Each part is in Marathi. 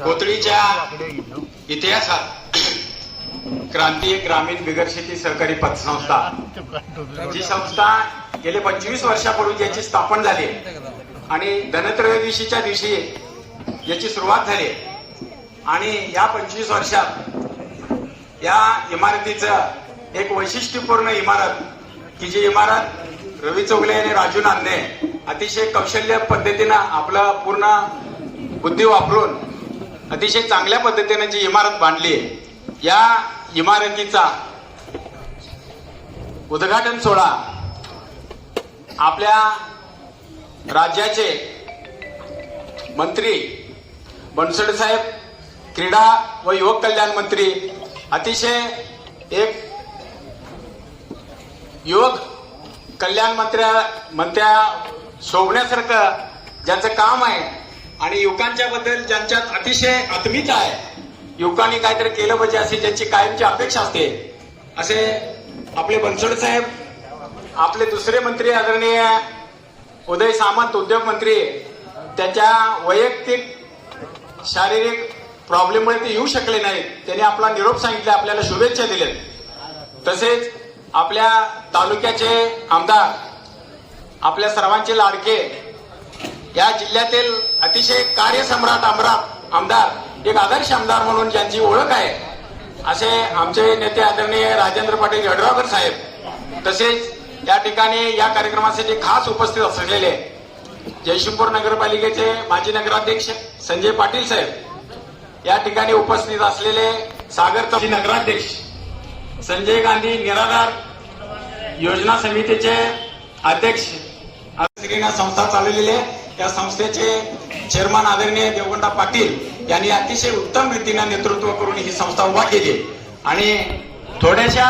कोथळीच्या इतिहासात क्रांती ग्रामीण बिगर शेती सहकारी पतसंस्था जी संस्था गेले पंचवीस वर्षापूर्वी ज्याची स्थापन झाली आणि धनत्रयोदशीच्या दिवशी याची सुरुवात झाली आणि या पंचवीस वर्षात या इमारतीचं एक वैशिष्ट्यपूर्ण इमारत की जी इमारत रवी चौगले आणि राजू नांदे अतिशय कौशल्य पद्धतीनं आपलं पूर्ण बुद्धी वापरून अतिशय चांगल्या पद्धतीने जी इमारत बांधली या इमारतीचा उद्घाटन सोहळा आपल्या राज्याचे मंत्री बनसोडे साहेब क्रीडा व युवक कल्याण मंत्री अतिशय एक युवक कल्याण मंत्र्या मंत्र्या शोभण्यासारखं ज्याचं काम आहे आणि युवकांच्या बद्दल ज्यांच्यात अतिशय आत्मीयता आहे युवकांनी काहीतरी केलं पाहिजे अशी ज्यांची कायमची अपेक्षा असते असे आपले बनसोड साहेब आपले दुसरे मंत्री आदरणीय उदय सामंत उद्योग मंत्री त्याच्या वैयक्तिक शारीरिक प्रॉब्लेममुळे ते येऊ शकले नाहीत. त्यांनी आपला निरोप सांगितला आपल्याला शुभेच्छा दिल्यात. तसेच आपल्या तालुक्याचे आमदार आपल्या सर्वांचे लाडके या जिल्ह्यातील अतिशय कार्यसम्राट आमरात आमदार एक आदर्श आमदार म्हणून ज्यांची ओळख आहे असे आमचे नेते आदरणीय राजेंद्र पाटील यड्रावकर साहेब तसेच या ठिकाणी या कार्यक्रमासाठी खास उपस्थित असलेले जयशिंपूर नगरपालिकेचे माजी नगराध्यक्ष संजय पाटील साहेब या ठिकाणी उपस्थित असलेले सागर तहसील नगराध्यक्ष संजय गांधी निराधार योजना समितीचे अध्यक्ष संस्था चालवलेली या त्या संस्थेचे चेअरमन आदरणीय देवगंडा पाटील यांनी अतिशय उत्तम रीतीने नेतृत्व करून ही संस्था उभा केली. आणि थोड्याशा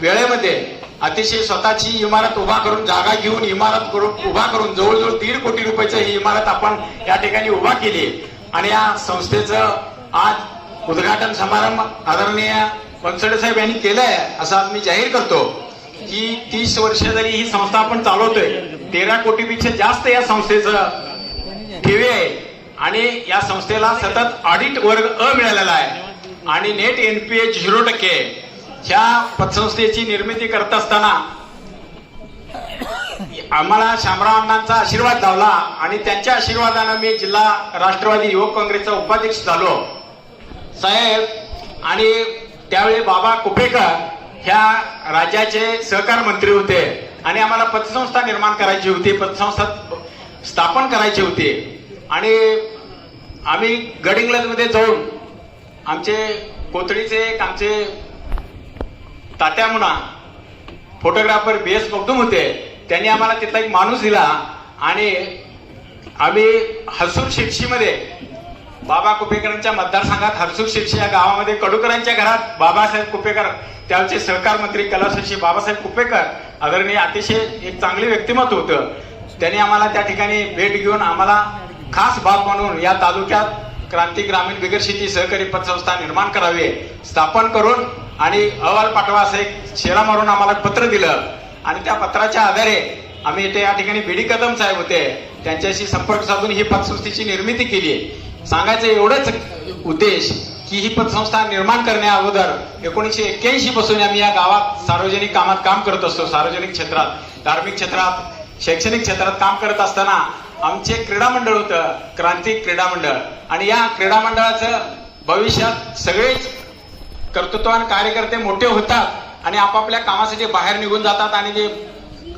वेळेमध्ये अतिशय स्वतःची इमारत उभा करून जागा घेऊन इमारत करून उभा करून जवळजवळ दीड कोटी रुपयाची ही इमारत आपण या ठिकाणी उभा केली. आणि या संस्थेचं आज उद्घाटन समारंभ आदरणीय बनसोडे साहेब यांनी केलंय असं आज मी जाहीर करतो. की तीस वर्ष जरी ही संस्था आपण चालवतोय तेरा कोटीपेक्षा जास्त या संस्थेचं ठेवी आहे. आणि या संस्थेला सतत ऑडिट वर्ग अ मिळालेला आहे. आणि नेट एनपीए झिरो टक्के ह्या पतसंस्थेची निर्मिती करत असताना आम्हाला शामराव अण्णांचा आशीर्वाद लावला आणि त्यांच्या आशीर्वादानं मी जिल्हा राष्ट्रवादी युवक काँग्रेसचा उपाध्यक्ष झालो. साहेब आणि त्यावेळी बाबा कुपेकर ह्या राज्याचे सहकार मंत्री होते आणि आम्हाला पतसंस्था निर्माण करायची होती पतसंस्था स्थापन करायची होती. आणि आम्ही गडिंग्लजमध्ये जाऊन आमचे कोथळीचे एक आमचे तात्या म्हणा फोटोग्राफर बी एस मगदूम होते. त्यांनी आम्हाला तिथला एक माणूस दिला आणि आम्ही हसूर शिर्शीमध्ये बाबा कुपेकरांच्या मतदारसंघात हरसुख शिर्शी या गावामध्ये कडुकरांच्या घरात बाबासाहेब कुपेकर त्याचे सहकार मंत्री कलाश्री बाबासाहेब कुपेकर आदरणीय अतिशय एक चांगले व्यक्तिमत्व होतं. त्यांनी आम्हाला त्या ठिकाणी भेट घेऊन आम्हाला खास भाग म्हणून या तालुक्यात क्रांती ग्रामीण बिगर शेती सहकारी पतसंस्था निर्माण करावी स्थापन करून आणि अहवाल पाठवा असं एक शेरा मारून आम्हाला पत्र दिलं. आणि त्या पत्राच्या आधारे आम्ही इथे या ठिकाणी बीडी कदम साहेब होते. त्यांच्याशी संपर्क साधून ही पतसंस्थेची निर्मिती केली सांगायचं एवढंच उद्देश की ही पतसंस्था निर्माण करण्या अगोदर एकोणीसशे एक्क्याऐंशी पासून आम्ही या गावात सार्वजनिक कामात काम करत असतो सार्वजनिक क्षेत्रात धार्मिक क्षेत्रात शैक्षणिक क्षेत्रात काम करत असताना आमचे क्रीडा मंडळ होतं क्रांती क्रीडा मंडळ. आणि या क्रीडा मंडळाचं भविष्यात सगळेच कर्तृत्वान कार्यकर्ते मोठे होतात आणि आपापल्या कामासाठी बाहेर निघून जातात आणि जे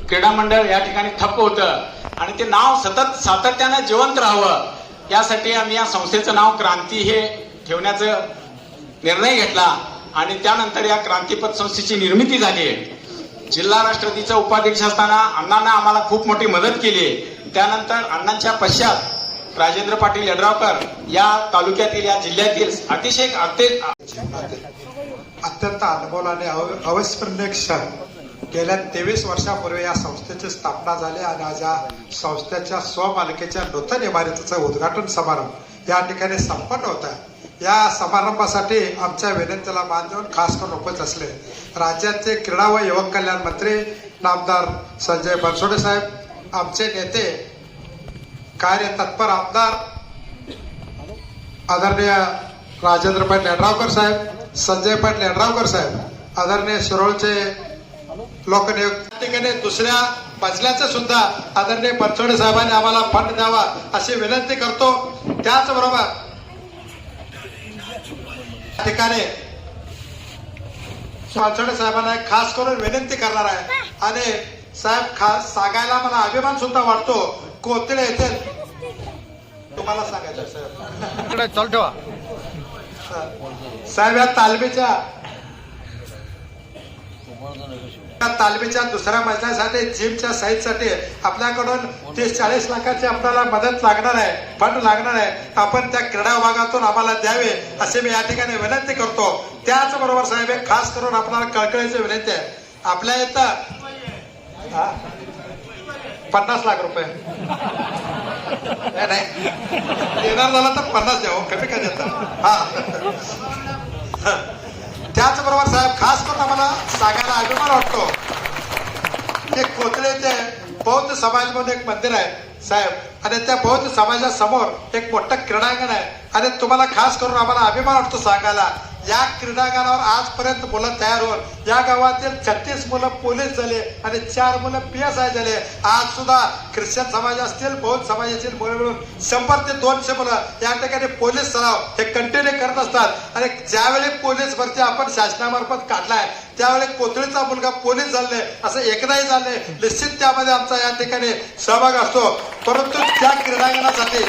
क्रीडा मंडळ या ठिकाणी ठप्प होतं आणि ते नाव सतत सातत्यानं जिवंत राहावं यासाठी आम्ही या संस्थेचं नाव क्रांती हे ठेवण्याचा निर्णय घेतला आणि त्यानंतर या क्रांतीपथ संस्थेची निर्मिती झाली. जिल्हा राष्ट्रवादीचा उपाध्यक्ष असताना अण्णांना आम्हाला खूप मोठी मदत केली. त्यानंतर अण्णांच्या पश्चात राजेंद्र पाटील यड्रावकर या तालुक्यातील या जिल्ह्यातील अतिशय अत्यंत अनुभव आणि अव- अविस्मरणीय क्षण. गेल्या तेवीस वर्षापूर्वी या संस्थेची स्थापना झाली आणि आज या संस्थेच्या स्वमालकीच्या नूतन इमारतीचं उद्घाटन समारंभ या ठिकाणी संपन्न होत आहे. या समारंभासाठी आमच्या विनंतीला मान देऊन खास करून उपस्थित असले. राज्याचे क्रीडा व युवक कल्याण मंत्री नामदार संजय बनसोडे साहेब आमचे नेते कार्य तत्पर आमदार आदरणीय राजेंद्रभाई पाटील साहेब संजयभाई पाटील साहेब आदरणीय शिरोळचे लोकनियुक्त त्या ठिकाणी दुसऱ्या मजल्याचं सुद्धा आदरणीय बनसोडे साहेबांनी आम्हाला फंड द्यावा अशी विनंती करतो. त्याचबरोबर ठिकाणी बनसोडे साहेबांना एक खास करून विनंती करणार आहे. आणि साहेब खास सांगायला मला अभिमान सुद्धा वाटतो. कोथळे येथे तुम्हाला सांगायचं आहे, साहेब. इकडे चालू ठेवा. साहेब या तालमीच्या या तालमीच्या दुसऱ्या मजल्यासाठी जिमच्या साईजसाठी आपल्याकडून तीस चाळीस लाखाची आपल्याला मदत लागणार आहे फंड लागणार आहे. आपण त्या क्रीडा विभागातून आम्हाला द्यावे असे मी या ठिकाणी विनंती करतो. त्याचबरोबर साहेब एक खास करून आपल्याला कळकळीची विनंती आहे. आपल्या इथं पन्नास लाख रुपये. नाही, येणार देणार झाला तर पन्नास द्या हो, कमी काय देतात हा. त्याचबरोबर साहेब खास करून आम्हाला सांगायला अभिमान वाटतो. ते कोथळेचे बौद्ध समाज म्हणून एक मंदिर आहे साहेब. आणि त्या बौद्ध समाजासमोर एक मोठं क्रीडांगण आहे. आणि तुम्हाला खास करून आम्हाला अभिमान वाटतो सांगायला. या क्रीडांगणावर आजपर्यंत मुलं तयार होऊन या गावातील छत्तीस मुलं पोलीस झाले आणि चार मुलं पी एस आय झाले. आज सुद्धा ख्रिश्चन समाज असतील बौद्ध समाजातील मुलं मिळून शंभर ते दोनशे मुलं या ठिकाणी पोलीस सराव हे कंटिन्यू करत असतात. आणि ज्यावेळी पोलीस भरती आपण शासनामार्फत काढलाय त्यावेळी कोथळीचा मुलगा पोलीस झाले असं एकदाही झाले. निश्चित त्यामध्ये आमचा या ठिकाणी सहभाग असतो. परंतु त्या क्रीडांगणासाठी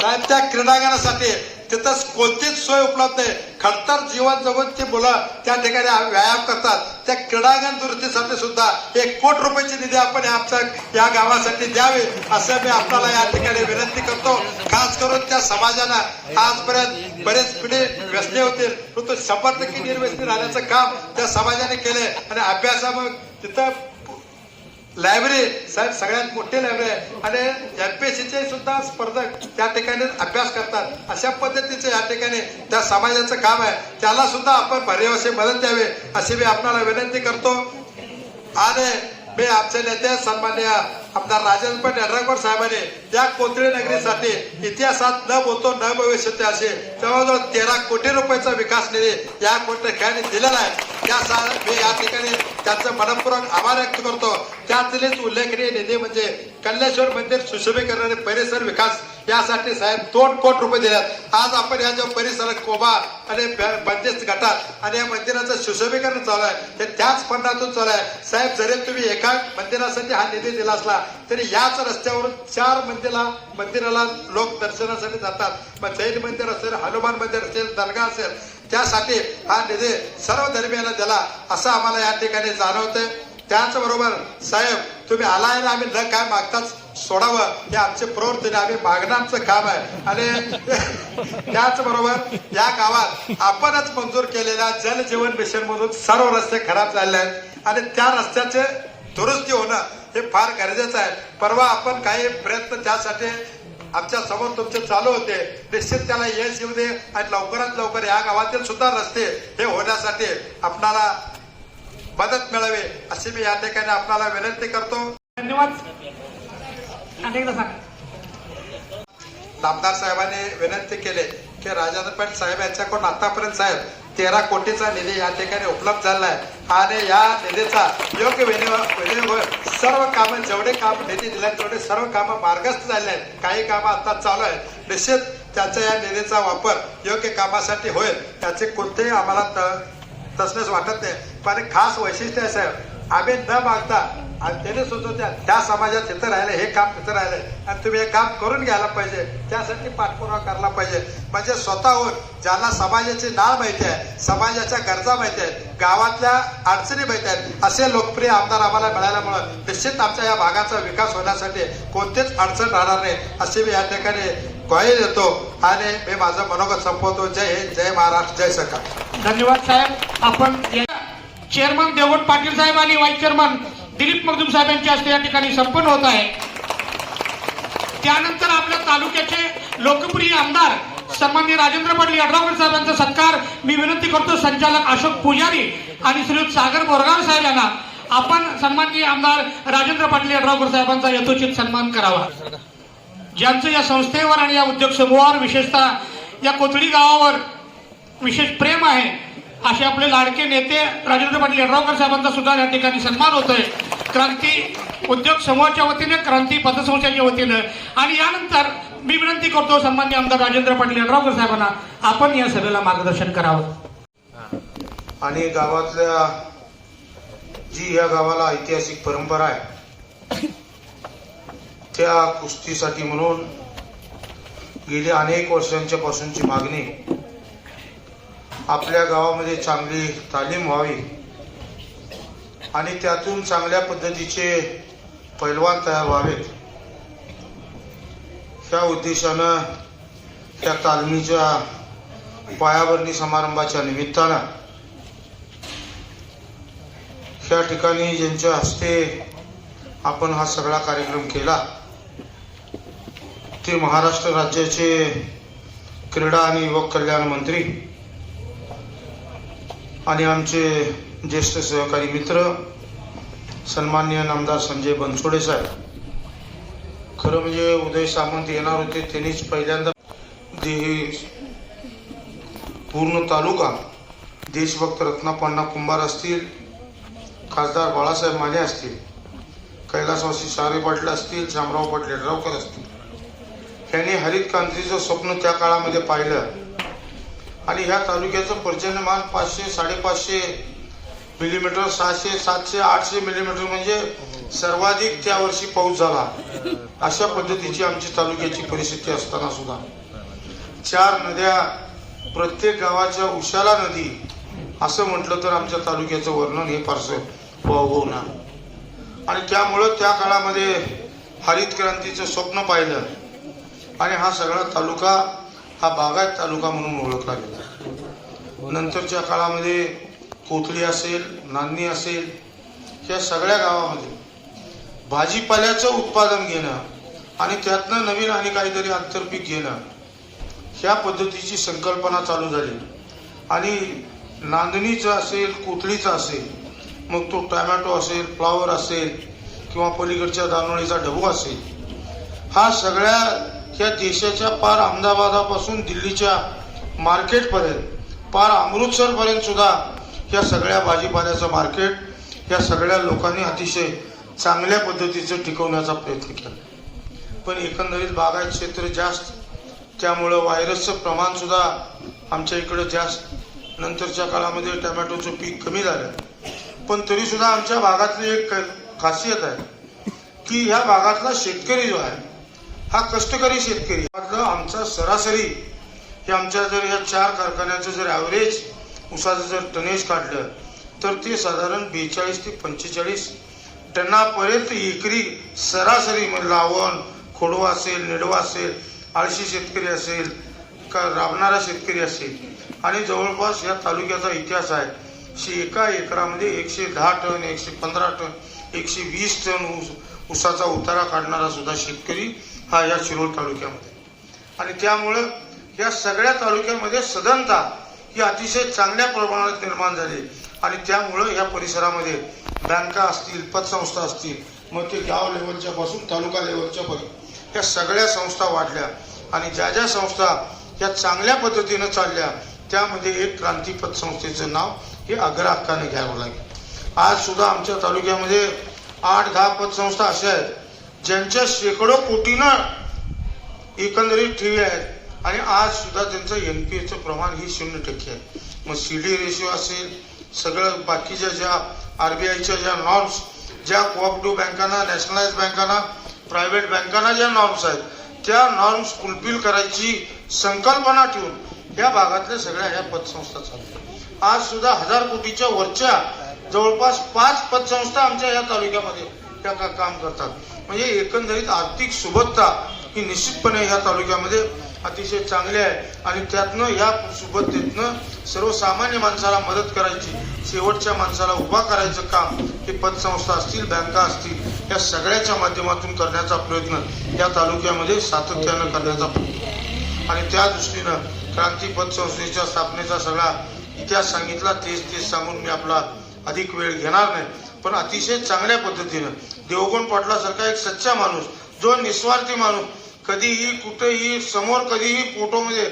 साहेब त्या क्रीडांगणासाठी तिथं कोणतीच सोय उपलब्ध आहे. खडतर जीवन जगून ती मुलं त्या ठिकाणी व्यायाम करतात. त्या क्रीडांगण दुरुस्तीसाठी सुद्धा एक कोट रुपयाची निधी आपण आमच्या या गावासाठी द्यावी असं मी आपल्याला या ठिकाणी विनंती करतो. खास करून त्या समाजानं आजपर्यंत बरेच पिढी व्यसने होतील. परंतु शंभर टक्के निर्व्यसनी राहण्याचं काम त्या समाजाने केले आणि अभ्यासामुळे तिथं लायब्ररी साहेब सगळ्यात मोठी लायब्ररी आहे. आणि एमपीएससीचे सुद्धा स्पर्धक त्या ठिकाणी अभ्यास करतात. अशा पद्धतीचे या ठिकाणी त्या समाजाचं काम आहे. त्याला सुद्धा आपण भरीव मदत द्यावी अशी मी आपणाला विनंती करतो. आणि मी आमचे नेते सन्मान्य आमदार राजेंद्र पण यड्रावकर साहेबांनी त्या कोथळी नगरीसाठी इतिहासात न बोलतो न भविष्य असे जवळजवळ तेरा कोटी रुपयाचा विकास निधी या ठिकाणी दिलेला आहे. त्या सा- मी या ठिकाणी त्यांचं मनपूर्वक आभार व्यक्त करतो. त्यातीलच उल्लेखनीय निधी म्हणजे कल्लेश्वर मंदिर सुशोभीकरण आणि परिसर विकास यासाठी साहेब दोन कोटी रुपये दिल्यात आज आपण या जो परिसरात कोबा आणि बंदिस्त गटात आणि या मंदिराचं सुशोभीकरण चालू आहे हे त्याच फंडातून चालू आहे साहेब जरी तुम्ही एका मंदिरासाठी हा निधी दिला असला तरी याच रस्त्यावरून चार मंदिरा मंदिराला लोक दर्शनासाठी जातात. मग जैन मंदिर असेल हनुमान मंदिर असेल दर्गा असेल त्यासाठी हा निधी सर्व धर्मियांना दिला असं आम्हाला या ठिकाणी जाणवतंय. त्याचबरोबर साहेब तुम्ही आलाय ना आम्ही न काय मागताच सोडावं. हे आमचे प्रवर्तन आम्ही मागणं काम आहे. आणि त्याचबरोबर या गावात आपणच मंजूर केलेल्या जल जीवन मिशन मधून सर्व रस्ते खराब झाले आहेत. आणि त्या रस्त्याचे दुरुस्ती होणं हे फार गरजेचं आहे. परवा आपण काही प्रयत्न त्यासाठी आमच्यासमोर तुमचे चालू होते. निश्चित त्याला यश येऊ दे आणि लवकरात लवकर या गावातील सुद्धा रस्ते हे होण्यासाठी आपणाला मदत मिळावी अशी मी या ठिकाणी आपणाला विनंती करतो. धन्यवाद. नामदार साहेबांनी विनंती केली की राजेंद्र पाटील साहेब यांच्याकडून आतापर्यंत साहेब तेरा कोटीचा निधी या ठिकाणी उपलब्ध झाला आहे आणि या निधीचा योग्य विनियोग सर्व कामं जेवढे काम निधी दिले तेवढे सर्व कामं मार्गस्थ झाले आहेत. काही कामं आता चालू आहेत. निश्चित त्याचा या निधीचा वापर योग्य कामासाठी होईल. त्याचे कोणतेही आम्हाला तसलेच वाटत नाही. पण खास वैशिष्ट्य आहे साहेब. आम्ही न मागता आणि त्याने सुचवत्या त्या समाजात तिथं राहिले हे काम तिथं राहिले. आणि तुम्ही हे काम करून घ्यायला पाहिजे. त्यासाठी पाठपुरावा करायला पाहिजे. म्हणजे स्वतःहून ज्यांना समाजाची नाळ माहिती आहे समाजाच्या गरजा माहिती आहेत गावातल्या अडचणी माहिती आहेत असे लोकप्रिय आमदार आम्हाला मिळाल्यामुळं निश्चित आमच्या या भागाचा विकास होण्यासाठी कोणतीच अडचण राहणार नाही असे मी या ठिकाणी ग्वाही देतो. आणि मी माझं मनोगत संपवतो. जय हिंद जय महाराष्ट्र जय सरकार धन्यवाद साहेब. आपण चेअरमन देवट पाटील साहेब आणि व्हाईस चेअरमन दिलीप मगदूम साहेब यांच्या हस्ते या ठिकाणी संपन्न होत आहे. त्यानंतर आपल्या तालुक्याचे लोकप्रिय आमदार सन्मान्य राजेंद्र पाटील यड्रावकर साहेबांचा सत्कार मी विनंती करतो. संचालक अशोक पुजारी आणि श्रीयुत सागर बोरगाव साहेब यांना आपण सन्माननीय आमदार राजेंद्र पाटील यड्रावकर साहेबांचा यथोचित सन्मान करावा. ज्यांचं या संस्थेवर आणि या उद्योग समूहावर विशेषतः या कोथळी गावावर विशेष प्रेम आहे असे आपले लाडके नेते राजेंद्र पाटील यड्रावकर साहेबांचा सुद्धा या ठिकाणी सन्मान होतोय. क्रांती उद्योग समूहाच्या वतीने क्रांती पतसंस्थेच्या वतीनं. आणि यानंतर मी विनंती करतो सन्मान्य आमदार राजेंद्र पाटील यड्रावकर साहेबांना आपण या सभेला मार्गदर्शन करावं. आणि गावातल्या जी या गावाला ऐतिहासिक परंपरा आहे त्या कुस्तीसाठी म्हणून गेली अनेक वर्षांच्या पासूनची मागणी आपल्या गावामध्ये चांगली तालीम व्हावी. आणि त्यातून चांगल्या पद्धतीचे पैलवान तयार व्हावेत. ह्या उद्देशानं त्या तालमीच्या पायाभरणी समारंभाच्या निमित्तानं त्या ठिकाणी ज्यांच्या हस्ते आपण हा सगळा कार्यक्रम केला ते महाराष्ट्र राज्याचे क्रीडा आणि युवक कल्याण मंत्री आणि आमचे ज्येष्ठ सहकारी मित्र सन्मान्य नामदार संजय बनसोडे साहेब. खरं म्हणजे उदय सामंत येणार होते त्यांनीच पहिल्यांदा दे पूर्ण तालुका देशभक्त रत्नापण्णा कुंभार असतील खासदार बाळासाहेब माने असतील कैलासवासी सारे पाटील असतील शामराव पाटील यड्रावकर असतील. यांनी हरित क्रांतीचं स्वप्न त्या काळामध्ये पाहिलं. आणि ह्या तालुक्याचं पर्जन्यमान पाचशे साडेपाचशे मिलीमीटर सहाशे सातशे आठशे मिलीमीटर म्हणजे सर्वाधिक त्या वर्षी पाऊस झाला. अशा पद्धतीची आमची तालुक्याची परिस्थिती असताना सुद्धा. चार नद्या प्रत्येक गावाच्या उशाला नदी असं म्हटलं तर आमच्या तालुक्याचं वर्णन हे फारसं वावगवणार आणि त्यामुळं त्या काळामध्ये हरित क्रांतीचं स्वप्न पाहिलं. आणि हा सगळा तालुका हा बागायत तालुका म्हणून ओळखला गेला. नंतरच्या काळामध्ये कोथळी असेल नांदणी असेल या सगळ्या गावामध्ये भाजीपाल्याचं उत्पादन घेणं आणि त्यातनं नवीन आणि काहीतरी आंतरपीक घेणं ह्या पद्धतीची संकल्पना चालू झाली. आणि नांदणीचं असेल कोथळीचं असेल मग तो टॅमॅटो असेल फ्लावर असेल किंवा पलीकडच्या दानोळीचा ढबू असेल हा सगळ्या या देशाच्या पार अहमदाबादापासून दिल्लीच्या मार्केटपर्यंत पार अमृतसरपर्यंत सुद्धा या सगळ्या भाजीपाल्याचं मार्केट या सगळ्या लोकांनी अतिशय चांगल्या पद्धतीचं टिकवण्याचा प्रयत्न केला. पण एकंदरीत बागायत क्षेत्र जास्त त्यामुळं व्हायरसचं प्रमाणसुद्धा आमच्या इकडं जास्त. नंतरच्या काळामध्ये टमॅटोचं पीक कमी झालं. पण तरीसुद्धा आमच्या भागातली एक खासियत आहे की ह्या भागातला शेतकरी जो आहे हा कष्टकरी शेतकरी. आमचा सरासरी हे आमच्या जर या चार कारखान्याचं जर ॲव्हरेज उसाचं जर टनेज काढलं तर ते साधारण बेचाळीस ते पंचेचाळीस टनापर्यंत एकरी सरासरी म्हणजे लावण खोडवा असेल निडवा असेल आळशी शेतकरी असेल का राबणारा शेतकरी असेल. आणि जवळपास या तालुक्याचा इतिहास आहे शे एका एकरामध्ये एकशे दहा टन एकशे पंधरा टन एकशे वीस टन ऊस उसाचा उतारा काढणारा सुद्धा शेतकरी हा या शिरोळ तालुक्यामध्ये. आणि त्यामुळं या सगळ्या तालुक्यामध्ये सदनता ही अतिशय चांगल्या प्रमाणात निर्माण झाली. आणि त्यामुळं या परिसरामध्ये बँका असतील पतसंस्था असतील मग ते गाव लेवलच्या पासून तालुका लेवलच्या पर्यंत या सगळ्या संस्था वाढल्या. आणि ज्या ज्या संस्था या चांगल्या पद्धतीनं चालल्या त्यामध्ये एक क्रांती पतसंस्थेचं नाव हे अग्रहक्काने घ्यावं लागेल. आज सुद्धा आमच्या तालुक्यामध्ये आठ दहा पतसंस्था अशा आहेत ज्यांच्या शेकडो कोटीनं एकंदरीत ठेवी आहेत. आणि आज सुद्धा त्यांचं एन पी एचं प्रमाण ही शून्य टक्के आहे. मग सी डी रेशिओ असेल सगळं बाकीच्या ज्या आर बी आयच्या ज्या नॉर्म्स ज्या कोऑपरेटिव्ह बँकांना नॅशनलाइज बँकांना प्रायव्हेट बँकांना ज्या नॉर्म्स आहेत त्या नॉर्म्स फुलफिल करायची संकल्पना ठेवून या भागातल्या सगळ्या ह्या पतसंस्था चालतात आज सुद्धा हजार कोटीच्या वरच्या जवळपास पाच पतसंस्था आमच्या या तालुक्यामध्ये त्या का- काम करतात. म्हणजे एकंदरीत आर्थिक सुबत्ता ही निश्चितपणे या तालुक्यामध्ये अतिशय चांगली आहे. आणि त्यातनं या सुबत्तेतनं सर्वसामान्य माणसाला मदत करायची शेवटच्या माणसाला उभा करायचं काम हे पतसंस्था असतील बँका असतील या सगळ्याच्या माध्यमातून करण्याचा प्रयत्न या तालुक्यामध्ये सातत्यानं करण्याचा प्रयत्न. आणि त्या दृष्टीनं क्रांती पतसंस्थेच्या स्थापनेचा सगळा इतिहास सांगितला तेच तेच सांगून मी आपला अधिक वेळ घेणार नाही. पण अतिशय चांगल्या पद्धतीनं. देवगुण पाटलासारखा एक सच्चा माणूस जो निस्वार्थी माणूस कधीही कुठेही समोर कधीही फोटोमध्ये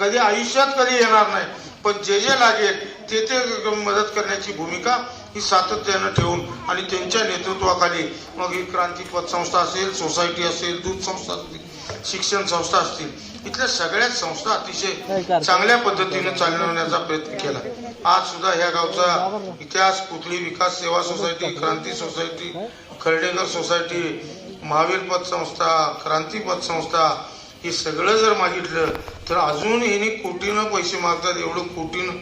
कधी आयुष्यात कधी येणार नाही. पण जे जे लागेल ते ते मदत करण्याची भूमिका ही सातत्यानं ठेवून आणि त्यांच्या नेतृत्वाखाली मग ही क्रांती पतसंस्था असेल सोसायटी असेल दूध संस्था असतील शिक्षण संस्था असतील इथल्या सगळ्याच संस्था अतिशय चांगल्या पद्धतीने चालवण्याचा प्रयत्न केला. आज सुद्धा ह्या गावचा इतिहास Putali Vikas Seva society Kranti society Kharadekar society Mahavir पतसंस्था क्रांती पतसंस्था हे सगळं जर मागितलं तर अजून ह्यांनी कोटीनं पैसे मागतात एवढं कोटीनं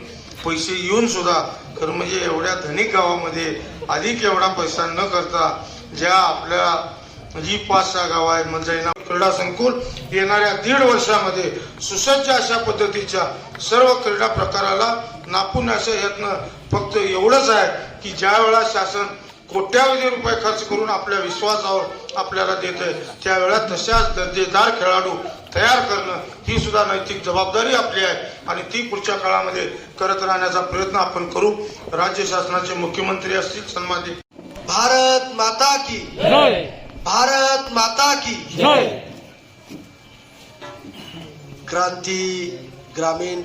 पैसे येऊन सुद्धा खरं म्हणजे एवढ्या धनिक गावामध्ये अधिक एवढा पैसा न करता ज्या आपल्या म्हणजे जी पाच सहा गाव आहेत मंजळीना क्रीडा संकुल येणाऱ्या दीड वर्षामध्ये सुसज्ज अशा पद्धतीच्या सर्व क्रीडा प्रकाराला नापून अशा यत्न फक्त एवढंच आहे की ज्या वेळा शासन कोट्यावधी रुपये खर्च करून आपल्या विश्वासावर आपल्याला देत आहे त्यावेळा तशाच दर्जेदार खेळाडू तयार करणं ही सुद्धा नैतिक जबाबदारी आपली आहे आणि ती पुढच्या काळामध्ये करत राहण्याचा प्रयत्न आपण करू. राज्य शासनाचे मुख्यमंत्री असतील सन्मानित भारत माता की भारत माता की। क्रांती ग्रामीण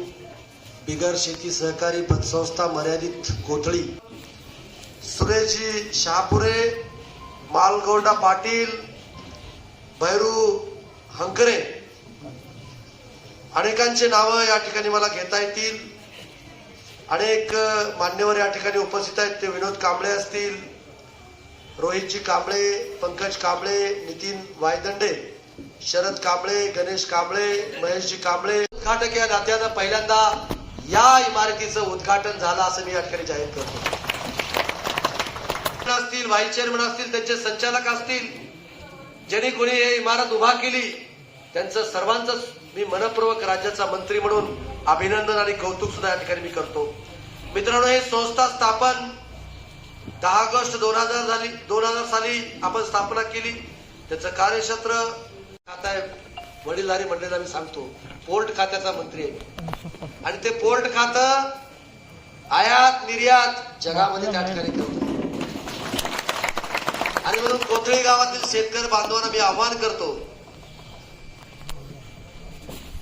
बिगर शेती सहकारी पतसंस्था मर्यादित कोथळी सुरेशजी शहापुरे मालगोंडा पाटील भैरू हंकरे अनेकांचे नावं या ठिकाणी मला घेता येतील. अनेक मान्यवर या ठिकाणी उपस्थित आहेत ते विनोद कांबळे असतील रोहितजी कांबळे पंकज कांबळे नितीन वायदंडे शरद कांबळे गणेश कांबळे महेशजी कांबळे. उद्घाटक या नात्यानं पहिल्यांदा या इमारतीचं उद्घाटन झालं असं मी या ठिकाणी जाहीर करतो. असतील व्हाईस चेअरमन असतील त्यांचे संचालक असतील ज्यांनी कोणी हे इमारत उभा केली त्यांचं सर्वांचं मी मनपूर्वक राज्याचा मंत्री म्हणून अभिनंदन आणि कौतुक सुद्धा या ठिकाणी मी करतो. मित्रांनो हे संस्था स्थापन दहा ऑगस्ट दोन हजार झाली दोन हजार साली आपण स्थापना केली. त्याचं कार्यक्षेत्र आता आहे, वडीलधारी मंडळीला मी सांगतो पोर्ट खात्याचा मंत्री आहे. आणि ते पोर्ट खातं आयात निर्यात जगामध्ये त्या ठिकाणी करतो. आणि म्हणून कोथळी गावातील शेतकरी बांधवांना मी आव्हान करतो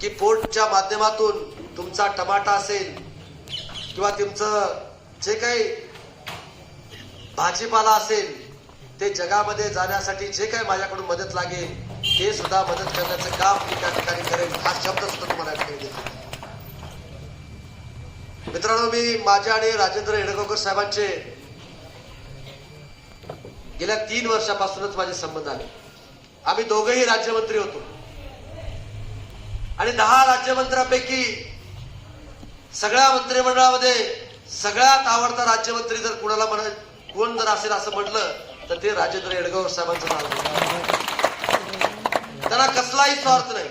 की पोर्टच्या माध्यमातून तुमचा टमाटा असेल किंवा तुमचं जे काही भाजीपाला असेल ते जगामध्ये जाण्यासाठी जे काही माझ्याकडून मदत लागेल ते सुद्धा मदत करण्याचं काम मी त्या ठिकाणी करेन. हा शब्द सुद्धा तुम्हाला ठिकाणी देतो. मित्रांनो मी माझ्या आणि राजेंद्र येडगावकर साहेबांचे गेल्या तीन वर्षापासूनच माझे संबंध आले. आम्ही दोघेही राज्यमंत्री होतो. आणि दहा राज्यमंत्र्यांपैकी सगळ्या मंत्रिमंडळामध्ये सगळ्यात आवडता राज्यमंत्री जर कुणाला म्हणा कोण जर असेल असं म्हटलं तर ते राजेंद्र येडगाव साहेबांचं नाव त्यांना कसलाही स्वार्थ नाही.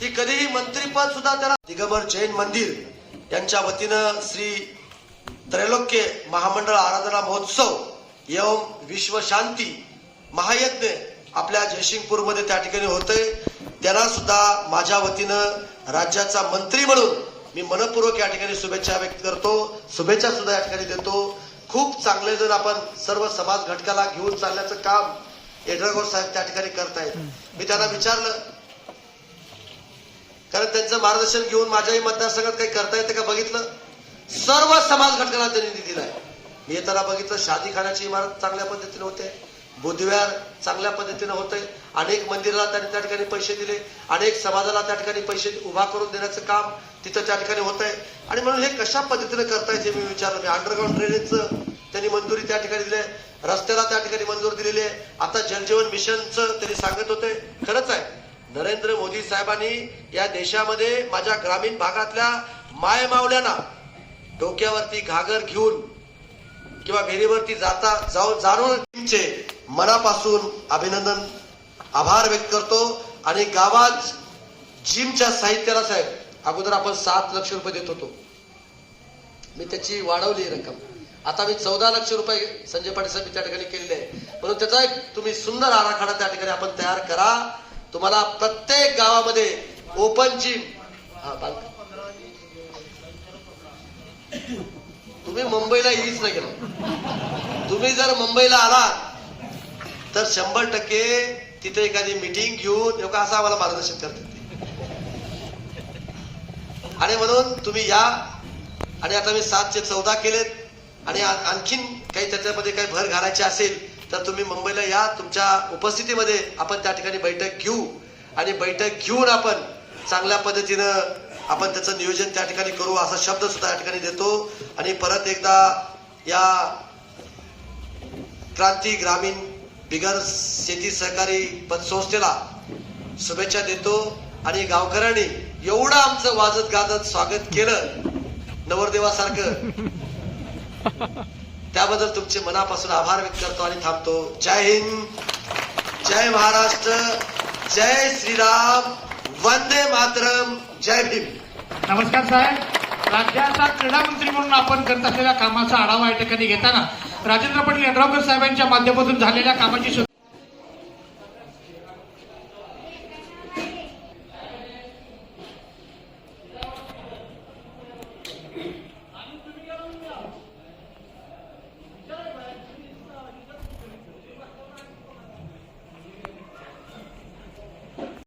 ती कधीही मंत्रीपद सुद्धा त्याला दिगंबर जैन मंदिर यांच्या वतीनं श्री त्रैलोक्य महामंडळ आराधना महोत्सव एवं विश्व शांती महायज्ञ आपल्या जयसिंगपूरमध्ये त्या ठिकाणी होतंय. त्यांना सुद्धा माझ्या वतीनं राज्याचा मंत्री म्हणून मी मनपूर्वक या ठिकाणी शुभेच्छा व्यक्त करतो. शुभेच्छा सुद्धा या ठिकाणी देतो. खूप चांगले जर आपण सर्व समाज घटकाला घेऊन चालण्याचं काम येड्रागोर साहेब त्या ठिकाणी करतायत. मी त्यांना विचारलं कारण त्यांचं मार्गदर्शन घेऊन माझ्याही मतदारसंघात काही करता येतं का? बघितलं. सर्व समाज घटकांना त्यांनी निधी दिलाय. मी येताना बघितलं शादी खाण्याची इमारत चांगल्या पद्धतीने होते. बुधविहार चांगल्या पद्धतीने होते अनेक मंदिराला त्यांनी त्या ठिकाणी पैसे दिले. अनेक समाजाला त्या ठिकाणी पैसे उभा करून देण्याचं काम तिथं त्या ठिकाणी होत आहे. आणि म्हणून हे कशा पद्धतीने करतायत हे मी विचारलं मी अंडरग्राऊंड ड्रेनेजचं त्यांनी मंजुरी त्या ठिकाणी दिली आहे. रस्त्याला त्या ठिकाणी मंजुरी दिलेली आहे. आता जलजीवन मिशनचं त्यांनी सांगत होते. खरंच आहे. नरेंद्र मोदी साहेबांनी या देशामध्ये माझ्या ग्रामीण भागातल्या माय मावल्यांना डोक्यावरती घागर घेऊन किंवा विहिरीवरती जाता जाऊन जाणून टीमचे मनापासून अभिनंदन आभार व्यक्त करतो. आणि गावात जिमच्या साहित्याला साहेब अगोदर आपण सात लक्ष रुपये देत होतो. मी त्याची वाढवली रक्कम. आता मी चौदा लक्ष रुपये संजय पाटील साहेब त्या ठिकाणी केलेले आहे म्हणून त्याचा एक तुम्ही सुंदर आराखडा त्या ठिकाणी आपण तयार करा. तुम्हाला प्रत्येक गावामध्ये ओपन जिम हा तुम्ही मुंबईला येईच नाही गेला. तुम्ही जर मुंबईला आला तर शंभर टक्के तिथे एखादी मिटिंग घेऊन लोक असं आम्हाला मार्गदर्शन करते आणि म्हणून तुम्ही या. आणि आता मी सातशे चौदा केलेत. आणि आणखीन काही त्याच्यामध्ये काही भर घालायची असेल तर तुम्ही मुंबईला या. तुमच्या उपस्थितीमध्ये आपण त्या ठिकाणी बैठक घेऊ. आणि बैठक घेऊन आपण चांगल्या पद्धतीनं आपण त्याचं नियोजन त्या ठिकाणी करू असा शब्द सुद्धा या ठिकाणी देतो. आणि परत एकदा या क्रांती ग्रामीण बिगर शेती सहकारी पतसंस्थेला शुभेच्छा देतो. आणि गावकऱ्यांनी एवढं आमचं वाजत गाजत स्वागत केलं नवरदेवासारखं. त्याबद्दल तुमचे मनापासून आभार व्यक्त करतो आणि थांबतो. जय हिंद जय महाराष्ट्र जय श्रीराम वंदे मातरम जय भीम. नमस्कार साहेब. राज्याचा क्रीडा मंत्री म्हणून आपण करत असलेल्या कामाचा आढावा या ठिकाणी घेताना राजेंद्र पाटील यड्रावकर साहेबांच्या माध्यमातून झालेल्या कामाची